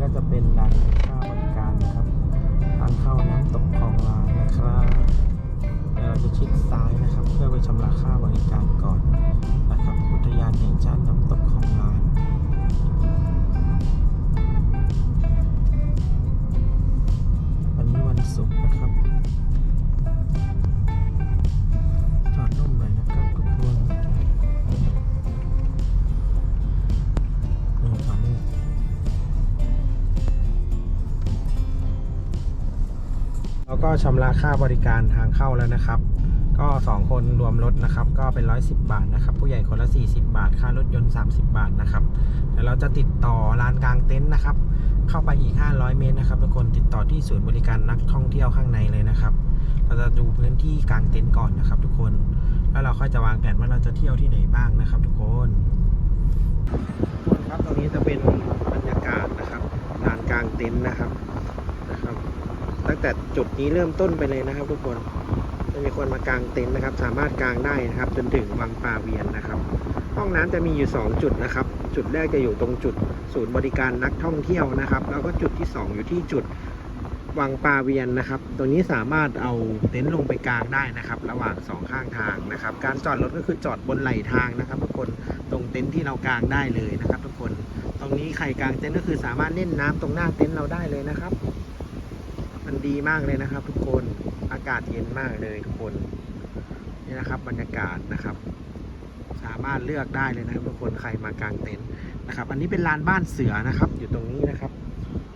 ก็จะเป็นร้านค่าบริการนะครับ ทางเข้าน้ำตกคลองลานนะครับเดี๋ยวเราจะชิดซ้ายนะครับ เพื่อไปชำระค่าบริการก่อนนะครับ อุทยานแห่งชาติน้ำตกคลองลานวันนี้วันศุกร์นะครับ ก็ชำระค่าบริการทางเข้าแล้วนะครับ ก็ 2 คนรวมรถนะครับ ก็เป็น 110 บาทนะครับ ผู้ใหญ่คนละ 40 บาท ค่ารถยนต์ 30 บาทนะครับเดี๋ยวเราจะติดต่อลานกลางเต็นท์นะครับ เข้าไปอีก 500 เมตรนะครับทุกคนติดต่อที่ศูนย์บริการนักท่องเที่ยวข้างในเลยนะครับ เราจะดูพื้นที่กลางเต็นท์ก่อนนะครับ ทุกคนแล้วเราค่อยจะวางแผนว่าเราจะเที่ยวที่ไหนบ้างนะครับ ทุกคนคนครับตรงนี้จะเป็นบรรยากาศนะครับลานกลางเต็นท์นะครับ ตั้งแต่จุดนี้เริ่มต้นไปเลยนะครับ ทุกคนจะมีคนมากางเต็นท์นะครับ สามารถกางได้นะครับ จนถึงวังปลาเวียนนะครับ ห้องน้ำจะมีอยู่ 2 จุดนะครับ จุดแรกจะอยู่ตรงจุดศูนย์บริการนักท่องเที่ยวนะครับ แล้วก็จุดที่ 2 อยู่ที่จุดวังปลาเวียนนะครับ ตรงนี้สามารถเอาเต็นท์ลงไปกลางได้นะครับ ระหว่างสองข้างทางนะครับ การจอดรถก็คือจอดบนไหลทางนะครับ ทุกคนตรงเต็นท์ที่เรากางได้เลยนะครับ ทุกคน ตรงนี้ใครกางเต็นท์ก็คือสามารถเล่นน้ำตรงหน้าเต็นท์เราได้เลยนะครับ มันดีมากเลยนะครับ ทุกคนอากาศเย็นมากเลยทุกคนนี่นะครับ บรรยากาศนะครับ สามารถเลือกได้เลยนะครับทุกคนใครมากางเต็นท์นะครับ อันนี้เป็นลานบ้านเสือนะครับ อยู่ตรงนี้นะครับ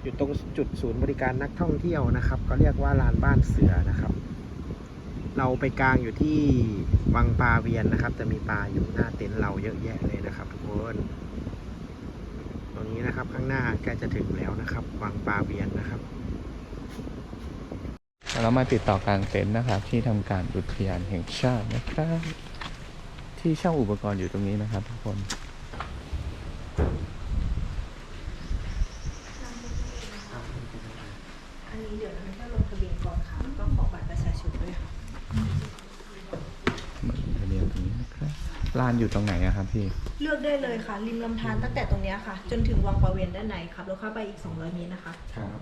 อยู่ตรงจุดศูนย์บริการนักท่องเที่ยวนะครับ ก็เรียกว่าลานบ้านเสือนะครับ เราไปกางอยู่ที่วังปลาเวียนนะครับ จะมีปลาอยู่หน้าเต็นท์เราเยอะแยะเลยนะครับ ทุกคนตรงนี้นะครับข้างหน้าใกล้จะถึงแล้วนะครับ วังปลาเวียนนะครับ เรามาติดต่อการเต็นท์นะครับ ที่ทำการอุทยานแห่งชาตินะครับ ที่เช่าอุปกรณ์อยู่ตรงนี้นะครับ ทุกคนอันนี้เดี๋ยวเราจะลงทะเบียนก่อนค่ะแล้วก็ขอบัตรประชาชนด้วยค่ะมาเรียนตรงนี้นะครับลานอยู่ตรงไหนอะครับพี่ เลือกได้เลยค่ะ ริมลำธารตั้งแต่ตรงเนี้ยค่ะ จนถึงวังประเวนด้านในครับแล้วเข้าไปอีก 200 เมตรนะคะ ครับ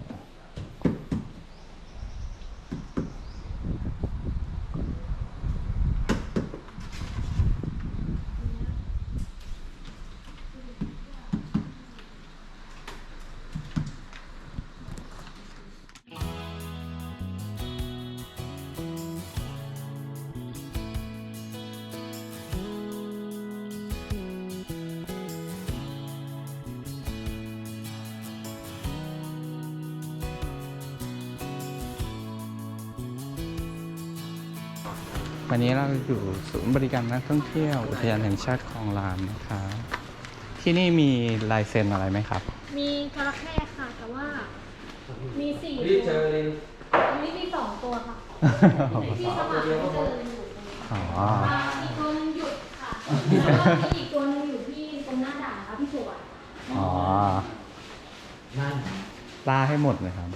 นนี้เราอยู่ศูนย์บริการนักท่องเที่ยวอุทยานแห่งชาติคลองลานนะครับที่นี่มีลายเซ็นอะไรไหมครับ มีจระเข้ค่ะ แต่ว่า มีสี่ตัวอันนี้มีสองตัวค่ะ ที่สว่างที่เดินอยู่อ๋ออ่าอีกตัวหนึงหยุดค่ะแล้วก็มีอีกตัวหนึงอยู่ที่ตรงหน้าด่านนะคะพี่สวยอ๋อล่าให้หมดเลยครับ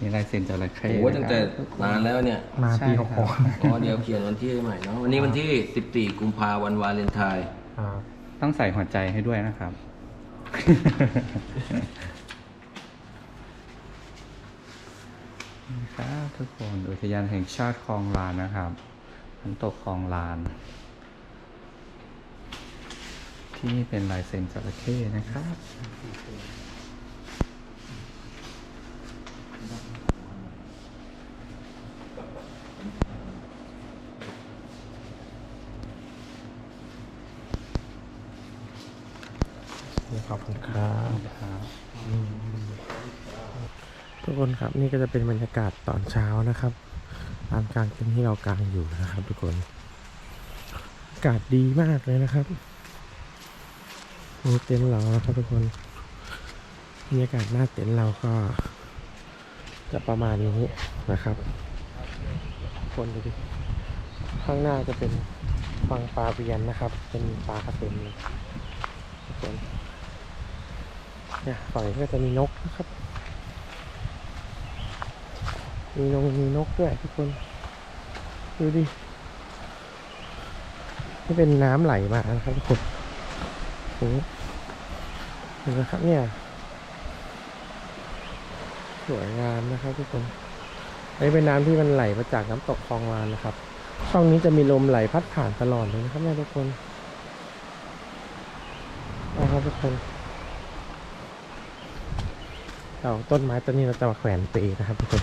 มีลายเซ็นจระเข้โอ้ยตั้งแต่นานแล้วเนี่ยมาใช่ปีคหรับกหกอ๋อเดี๋ยวเขียนวันที่ให้ใหม่เนาะวันนี้วันที่ 14 กุมภาวันวาเลนไทน์ครับต้องใส่หัวใจให้ด้วยนะครับนี่ครับทุกคนอุทยานแห่งชาติคลองลานนะครับน้ำตกคลองลาน ที่นี่เป็นลายเซ็นจระเข้นะครับขอบคุณครับ ครับ คนครับ นี่ก็จะเป็นบรรยากาศตอนเช้านะครับลานกลางเต็นท์ที่เรากางอยู่นะครับ ทุกคนอากาศดีมากเลยนะครับนี่เต็นท์เรานะครับทุกคนบรรยากาศหน้าเต็นท์เราก็ จะประมาณนี้นะครับ คนดูดิข้างหน้าจะเป็นฟังปลาเบียนนะครับ เป็นปลากระเต็มเลยทุกคนเนี่ยฝั่งนี้ก็จะมีนกนะครับ มีนงมีนกด้วยทุกคน ดูดิ นี่เป็นน้ำไหลมานะครับทุกคนโอ้โหเห็นไหมครับเนี่ย สวยงามนะครับทุกคนอันนี้เป็นน้ำที่มันไหลมาจากน้ำตกคลองลานนะครับ ช่องนี้จะมีลมไหลพัดผ่านตลอดเลยนะครับเนี่ยทุกคนนะครับทุกคนเราต้นไม้ต้นนี้เราจะมาแขวนปีนะครับทุกคน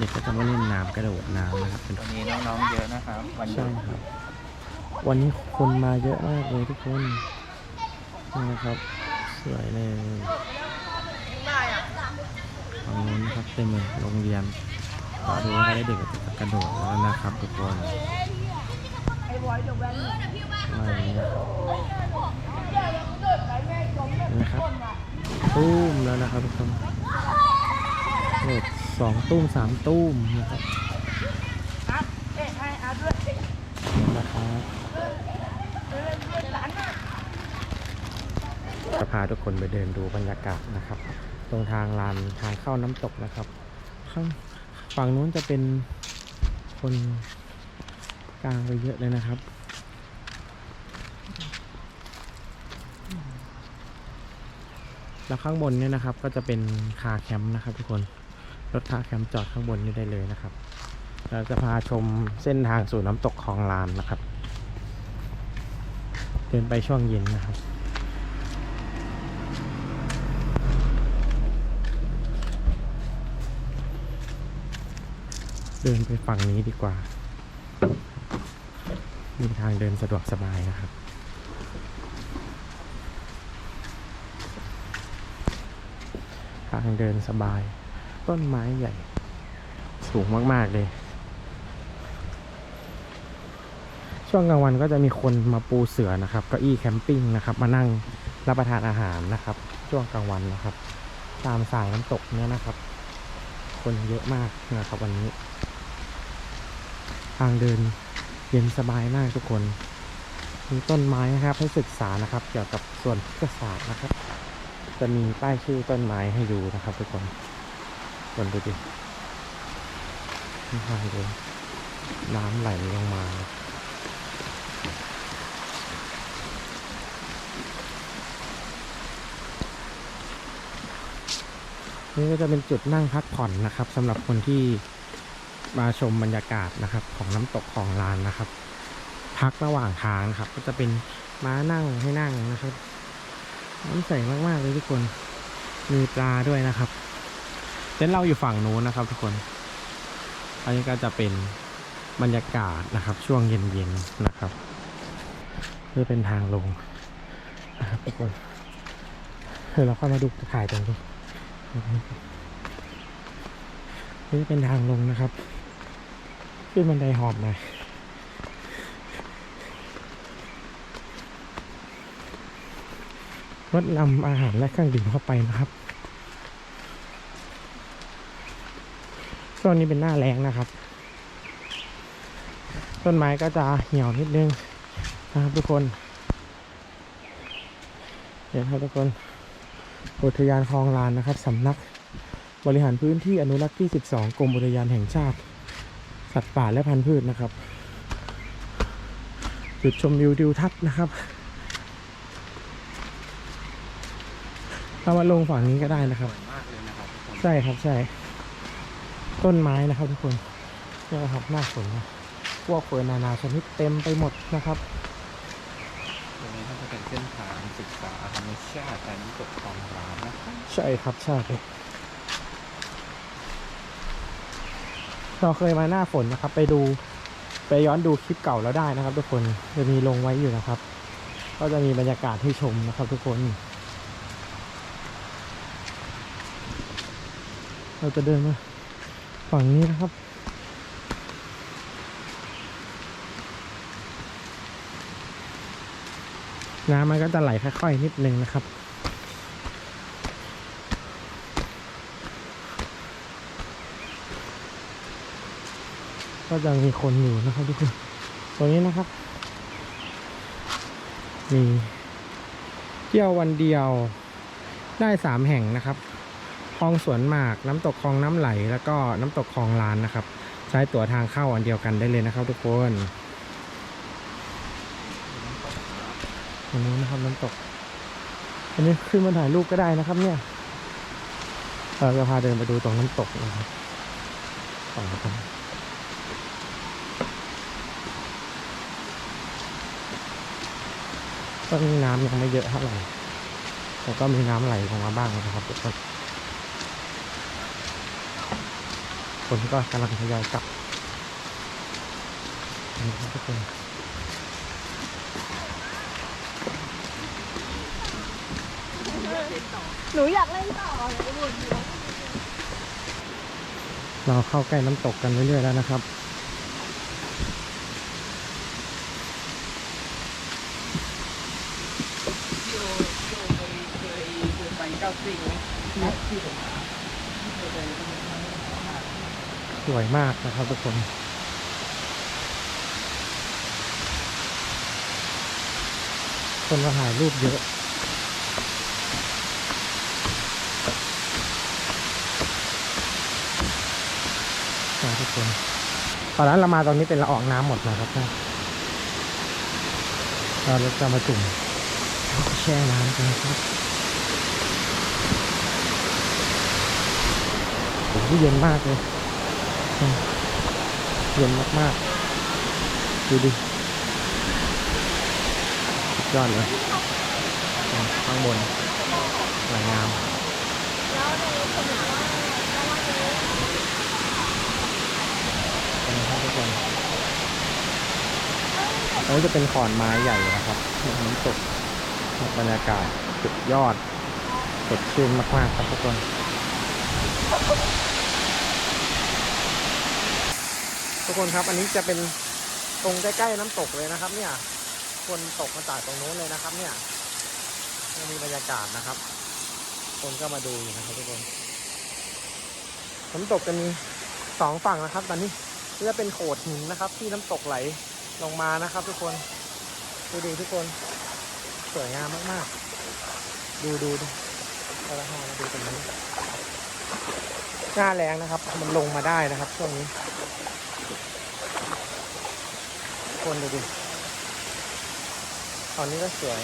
เด็กก็จะมาเล่นน้ำกระโดดน้ำนะครับเป็นวันนี้น้องๆเยอะนะครับวันหยุใช่ดครับ วันนี้คนมาเยอะมากเลยทุกคนนี่นะครับ สวยเลยฝั่งนู้นนะครับเต็มเลยโรงเรียนก็ดูว่าได้เด็กจะกระโดดแล้วนะครับทุกคนมาอย่างนี้นะครับเห็นไหมครับตุ้มแล้วนะครับทุกคนโอ้ สองตุ้มสามตุ้มนะครับนะครับจะพาทุกคนไปเดินดูบรรยากาศนะครับ ตรงทางลานทางเข้าน้ำตกนะครับ ข้างฝั่งนู้นจะเป็นคนกลางไปเยอะเลยนะครับแล้วข้างบนเนี่ยนะครับก็จะเป็นคาร์แคมป์นะครับทุกคน รถคาแคมป์จอดข้างบนนี่ได้เลยนะครับ เราจะพาชมเส้นทางสู่น้ำตกคลองลานนะครับ เดินไปช่วงเย็นนะครับเดินไปฝั่งนี้ดีกว่า มีทางเดินสะดวกสบายนะครับ ทางเดินสบาย ต้นไม้ใหญ่ สูงมาก ๆ เลย ช่วงกลางวันก็จะมีคนมาปูเสือนะครับเก้าอี้แคมปิ้งนะครับ มานั่งรับประทานอาหารนะครับ ช่วงกลางวันนะครับ ตามสายน้ำตกเนี่ยนะครับ คนเยอะมากนะครับ วันนี้ ทางเดินเย็นสบายมากทุกคน มีต้นไม้นะครับ ให้ศึกษานะครับ เกี่ยวกับส่วนพฤกษศาสตร์นะครับ จะมีป้ายชื่อต้นไม้ให้ดูนะครับทุกคน คนดูดินี่ทางเดินน้ำไหลลงมานี่ก็จะเป็นจุดนั่งพักผ่อนนะครับสำหรับคนที่มาชมบรรยากาศนะครับ ของน้ำตกของลานนะครับ พักระหว่างทางนะครับ ก็จะเป็นม้านั่งให้นั่งนะครับน้ำใสมากๆเลยทุกคนมีปลาด้วยนะครับ ต็นท์เราอยู่ฝั่งนู้นนะครับ ทุกคนอันนี้ก็จะเป็นบรรยากาศนะครับ ช่วงเย็นๆนะครับเพื่อเป็นทางลงนะครับทุกคนเดี๋ยวเราค่อยมาดูถ่ายตรงนี้นี่เป็นทางลงนะครับขึ้นบันไดหอบหน่อยงดนำอาหารและเครื่องดื่มเข้าไปนะครับ ช่วงนี้เป็นหน้าแรงนะครับ ต้นไม้ก็จะเหี่ยวนิดนึงนะครับทุกคนเดี๋ยวครับทุกคนอุทยานคลองลานนะครับสำนักบริหารพื้นที่อนุรักษ์ที่ 12 กรมอุทยานแห่งชาติ สัตว์ป่าและพันธุ์พืชนะครับ จุดชมวิวทิวทัศน์นะครับเรามาลงฝั่งนี้ก็ได้นะครับมากเลยนะครับทุกคนใช่ครับใช่ ต้นไม้นะครับทุกคนนี่นะครับหน้าฝนนะพวกเฟิร์นนานาชนิดเต็มไปหมดนะครับตรงนี้ก็จะเป็นเส้นทางศึกษาธรรมชาติการน้ำตกคลองลานนะครับใช่ครับใช่เราเคยมาหน้าฝนนะครับ ไปดูไปย้อนดูคลิปเก่าแล้วได้นะครับ ทุกคนจะมีลงไว้อยู่นะครับ ก็จะมีบรรยากาศให้ชมนะครับ ทุกคนเราจะเดินมา ฝั่งนี้นะครับ น้ำมันก็จะไหลค่อยๆนิดนึงนะครับก็ยังมีคนอยู่นะครับทุกคนตรงนี้นะครับ มีเที่ยววันเดียวได้สามแห่งนะครับ คลองสวนหมาก น้ำตกคลองน้ำไหล แล้วก็น้ำตกคลองลานนะครับ ใช้ตั๋วทางเข้าอันเดียวกันได้เลยนะครับ ทุกคนตรงนู้นนะครับน้ำตก อันนี้ขึ้นมาถ่ายรูปก็ได้นะครับ เนี่ยเราจะพาเดินไปดูตรงน้ำตกนะครับสองคนตอนนี้น้ำยังไม่เยอะเท่าไหร่แต่ก็มีน้ำไหลออกมาบ้างนะครับทุกคน คนก็กำลังทยอยกลับนี่ครับทุกคนหนูอยากเล่นต่อเลยบุญเราเข้าใกล้น้ำตกกันเรื่อยๆแล้วนะครับส วยมากนะครับทุกคนคนมาถ่ายรูปเยอะนะทุกคนตอนนั้นเรามาตรงนี้เป็นละอองน้ำหมดนะครับนะเราจะมาจุ่มแช่น้ำกันครับโอ้โหเย็นมากเลย เย็นมากๆ ดูดิยอดเลยข้างบนสวยงามนะครับทุกคนอันนี้จะเป็นขอนไม้ใหญ่นะครับน้ำตกบรรยากาศสุดยอดสดชื่นมากๆครับทุกคน ทุกคนครับ อันนี้จะเป็นตรงใกล้ๆน้ำตกเลยนะครับ เนี่ย คนตกมาจากตรงโน้นเลยนะครับ เนี่ยมีบรรยากาศนะครับ คนก็มาดูนะครับทุกคนน้ำตกจะมีสองฝั่งนะครับ ตอนนี้จะเป็นโขดหินนะครับ ที่น้ำตกไหลลงมานะครับ ทุกคนดูดีทุกคนสวยงามมากๆ ดูดูดูเอาละฮะมาดูตรงนี้หน้าแรงนะครับ มันลงมาได้นะครับ ช่วงนี้ทุก คนดูดิตอนนี้ก็สวย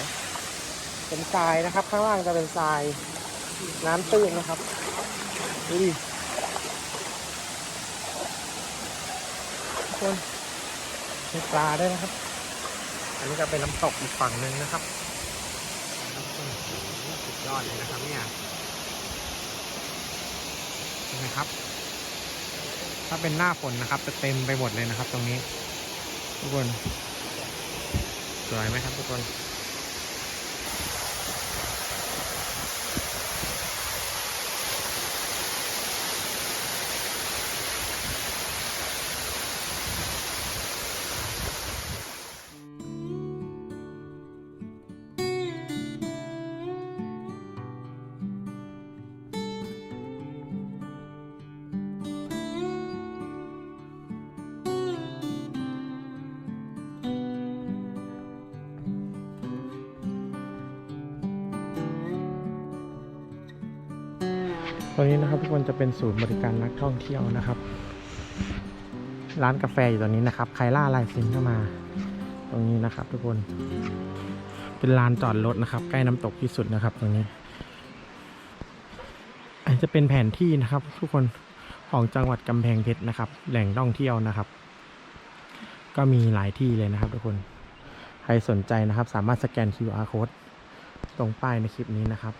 เป็นทรายนะครับ ข้างล่างจะเป็นทราย น้ำตื้นนะครับ ดูดิทุกคนมีปลาด้วยนะครับ อันนี้ก็เป็นน้ำตกอีกฝั่งหนึ่งนะครับสุดยอดเลยนะครับเนี่ยเห็นไหมครับ ถ้าเป็นหน้าฝนนะครับ จะเต็มไปหมดเลยนะครับ ตรงนี้ ทุกคน สวยไหมครับทุกคน ตรงนี้นะครับทุกคนจะเป็นศูนย์บริการนักท่องเที่ยวนะครับ ร้านกาแฟอยู่ตรงนี้นะครับ ใครล่าลายซินเข้ามา ตรงนี้นะครับ ทุกคน เป็นลานจอดรถนะครับ ใกล้น้ำตกที่สุดนะครับ ตรงนี้อันจะเป็นแผนที่นะครับ ทุกคนของจังหวัดกำแพงเพชรนะครับ แหล่งท่องเที่ยวนะครับ ก็มีหลายที่เลยนะครับ ทุกคนใครสนใจนะครับ สามารถสแกน QR code ตรงป้ายในคลิปนี้นะครับ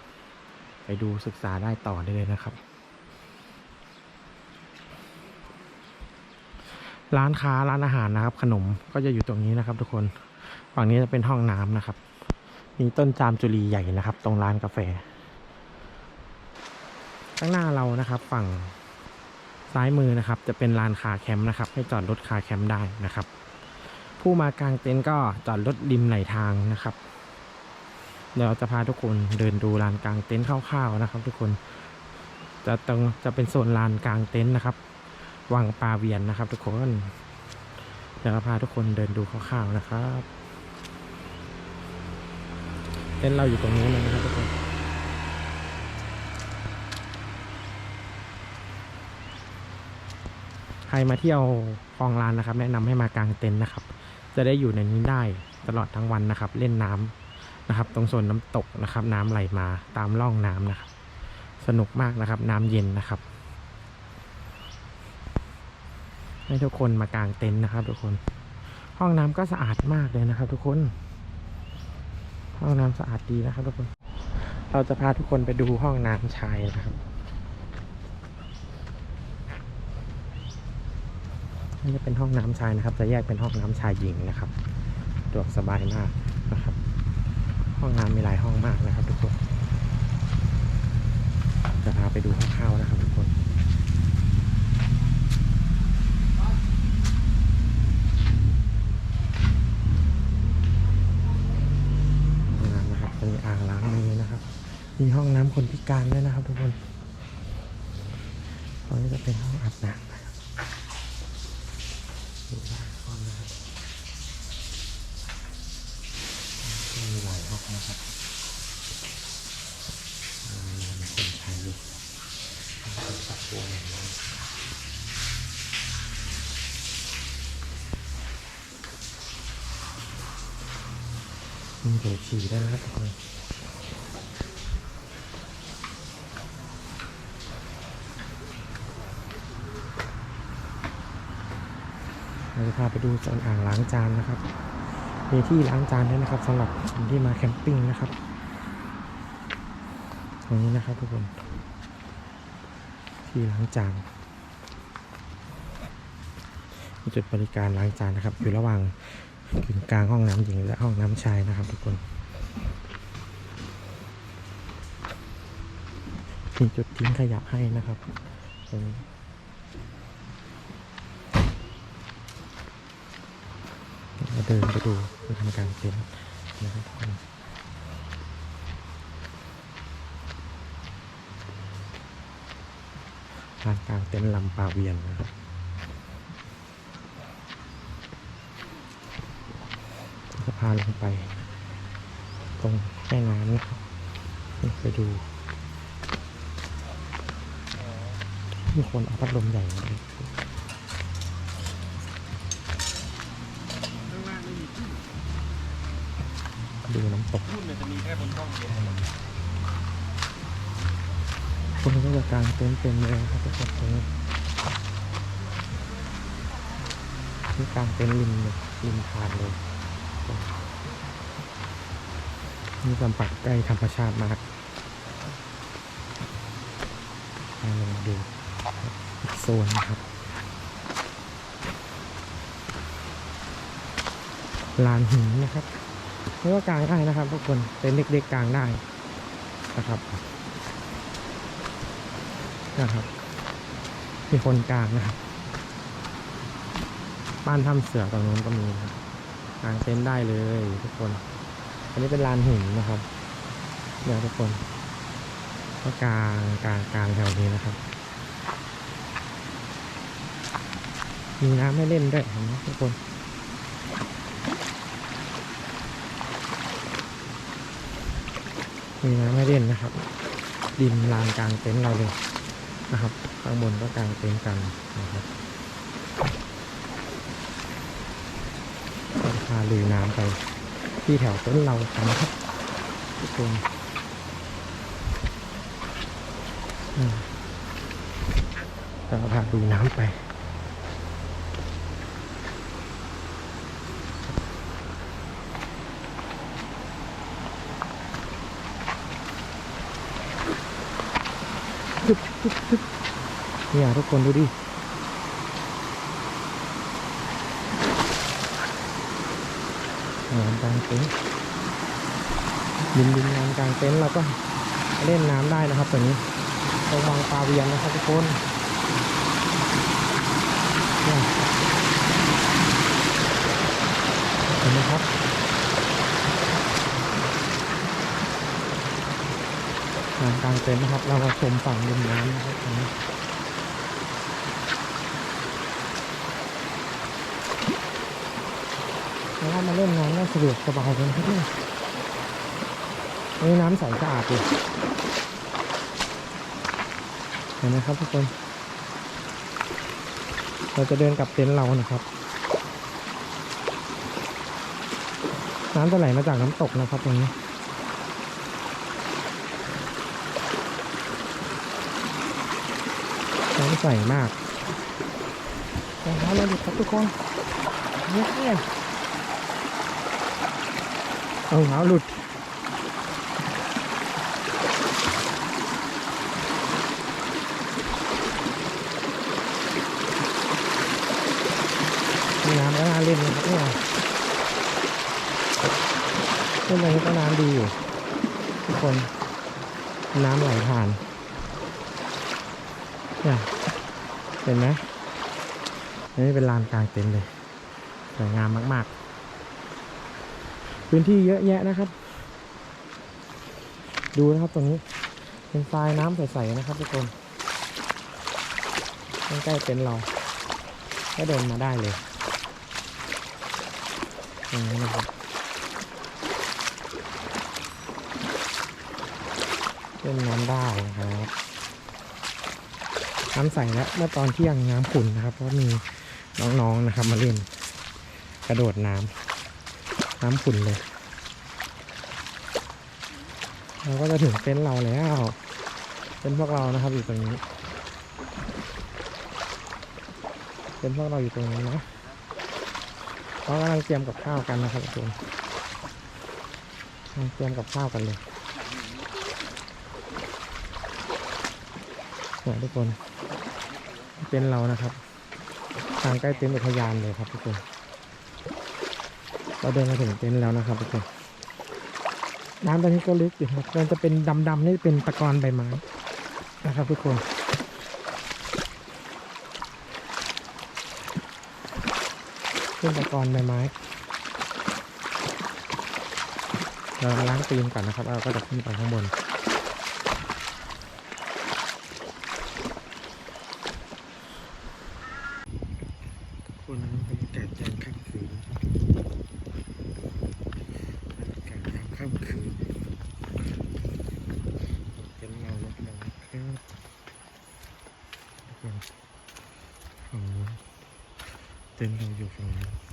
ไปดูศึกษาได้ต่อได้เลยนะครับ ร้านค้าร้านอาหารนะครับ ขนมก็จะอยู่ตรงนี้นะครับ ทุกคนฝั่งนี้จะเป็นห้องน้ำนะครับ มีต้นจามจุลีใหญ่นะครับ ตรงร้านกาแฟ ข้างหน้าเรานะครับ ฝั่งซ้ายมือนะครับ จะเป็นลานคาแคมป์นะครับ ให้จอดรถคาแคมป์ได้นะครับ ผู้มากางเต็นท์ก็จอดรถริมไหลทางนะครับ เดี๋ยวจะพาทุกคนเดินดูลานกลางเต็นท์คร่าวๆนะครับ ทุกคนจะตรงจะเป็นโซนลานกลางเต็นท์นะครับวังปลาเวียนนะครับ ทุกคนเดี๋ยวเราพาทุกคนเดินดูคร่าวๆนะครับ เต็นท์เราอยู่ตรงนู้นเลยนะครับทุกคนใครมาเที่ยวคลองลานนะครับ แนะนำให้มากางเต็นท์นะครับ จะได้อยู่ในนี้ได้ตลอดทั้งวันนะครับ เล่นน้ำ นะครับ ตรงโซนน้ำตกนะครับ น้ำไหลมาตามร่องน้ำนะครับ สนุกมากนะครับ น้ำเย็นนะครับ ให้ทุกคนมากางเต็นท์นะครับ ทุกคน ห้องน้ำก็สะอาดมากเลยนะครับ ทุกคน ห้องน้ำสะอาดดีนะครับ ทุกคน เราจะพาทุกคนไปดูห้องน้ำชายนะครับนี่จะเป็นห้องน้ำชายนะครับ จะแยกเป็นห้องน้ำชายหญิงนะครับสะดวกสบายมากนะครับ ห้องน้ำมีหลายห้องมากนะครับทุกคน จะพาไปดูคร่าวๆนะครับทุกคนห้องน้ำนะครับจะมีอ่างล้างมือนะครับ มีห้องน้ำคนพิการด้วยนะครับทุกคนตรงนี้จะเป็นห้องอาบน้ำนะครับมีหลายห้องนะครับมีหลายห้องนะครับอ่ามีคนใช้อยู่เป็นฝักบัวอย่างนี้มีเดี๋ยว ฉี่ได้นะครับทุกคนเราจะพาไปดูโซนอ่างล้างจานนะครับ มีที่ล้างจานด้วยนะครับสำหรับคนที่มาแคมปิ้งนะครับ ตรงนี้นะครับทุกคน ที่ล้างจานจุดบริการล้างจานนะครับ อยู่ระหว่างกึ่งกลางห้องน้ำหญิงและห้องน้ำชายนะครับทุกคน มีจุดทิ้งขยะให้นะครับตรงนี้เราเดินไปดูไปทำการเต็นนะครับทุกลานกลางเต็นท์ลำปาเวียนนะครับจะพาลงไป ตรงแม่น้ำนะครับไปดู มีคนเอาพัดลมใหญ่มาด้วยดูน้ำตกคนก็จะกางเต็นท์เต็มเลยครับทุกคนตรงนี้นี่กางเต็นท์ริมเลยริมทานเลยนี่สัมผัสใกล้ธรรมชาติมากมาลองดู โซนนะครับลานหินนะครับเพราะว่ากลางได้นะครับทุกคนเป็นเล็กๆกลางได้นะครับนะครับมีคนกลางนะครับบ้านถ้ำเสือตรงนู้นก็มีนะครับกลางเต็นท์ได้เลยทุกคน อันนี้เป็นลานหินนะครับ เดี๋ยวทุกคน ก็กลางกลางกลางแถวนี้นะครับ มีน้ำให้เล่นด้วยเห็นไหมทุกคน มีน้ำให้เล่นนะครับ ดินลานกลางเต็นท์เราเลยนะครับ ข้างบนก็กลางเต็นท์กันนะครับจะพาลุยน้ำไป ที่แถวเต็นท์เรากันครับทุกคนอืมก็พาลุยน้ำไป เนี่ยทุกคนดูดิงานกลางเต็นท์ดินดินงานกลางเต็นท์เราก็เล่นน้ำได้นะครับตรงนี้ตรงวังปลาเวียนนะครับทุกคนนี่ยเห็นไหมครับ งานกลางเต็นท์นะครับ เรามาชมฝั่งริมน้ำนะครับตรงนี้แล้วก็มาเล่นน้ำได้สะดวกสบายเลยครับเนี่ยนี่น้ำใสสะอาดเลยเห็นไหมครับทุกคน เราจะเดินกลับเต็นท์เรานะครับ น้ำจะไหลมาจากน้ำตกนะครับตรงนี้ น้ำใสมากรองเท้าเราหลุดครับทุกคนเนี่ยเนี่ยรองเท้าหลุดมีน้ำก็น่าเล่นนะครับเนี่ยเล่นอะไรก็น้ำดีอยู่ทุกคน น้ำไหลผ่าน เนี่ย เห็นไหมนนี้เป็นลานกลางเต็นท์เลยสวยงามมาก ๆ พื้นที่เยอะแยะนะครับ ดูนะครับตรงนี้เป็นทรายน้ำใสๆนะครับทุกคนใกล้ๆเต็นท์เราก็เดินมาได้เลยตรงนี้นะครับเล่นน้ำได้นะครับ น้ำใสแล้วเมื่อตอนเที่ยงน้ำขุ่นนะครับ เพราะมีน้องๆนะครับ มาเล่น กระโดดน้ำน้ำขุ่นเลย เราก็จะถึงเต็นท์เราแล้วเต็นพวกเรานะครับอยู่ตรงนี้เต็นพวกเราอยู่ตรงนี้นะเรากำลังเตรียมกับข้าวกันนะครับทุกคนกำลังเตรียมกับข้าวกันเลยเนี่ยทุกคน เต็นท์เรานะครับ ทางใกล้เต็นท์อุทยานเลยครับทุกคนเราเดินมาถึงเต็นท์แล้วนะครับทุกคนน้ำตอนนี้ก็ลึกอยู่ครับมันจะเป็นดำๆนี่เป็นตะกอนใบไม้นะครับทุกคนเป็นตะกอนใบไม้เราล้างตีนก่อนนะครับเราก็จะขึ้นไปข้างบนคนบรรยากาศยามค่ำคืนบรรยากาศยามค่ำคืนเป็นเงาลดลงครับทุกคนฝั่งนู้น เต็นท์เ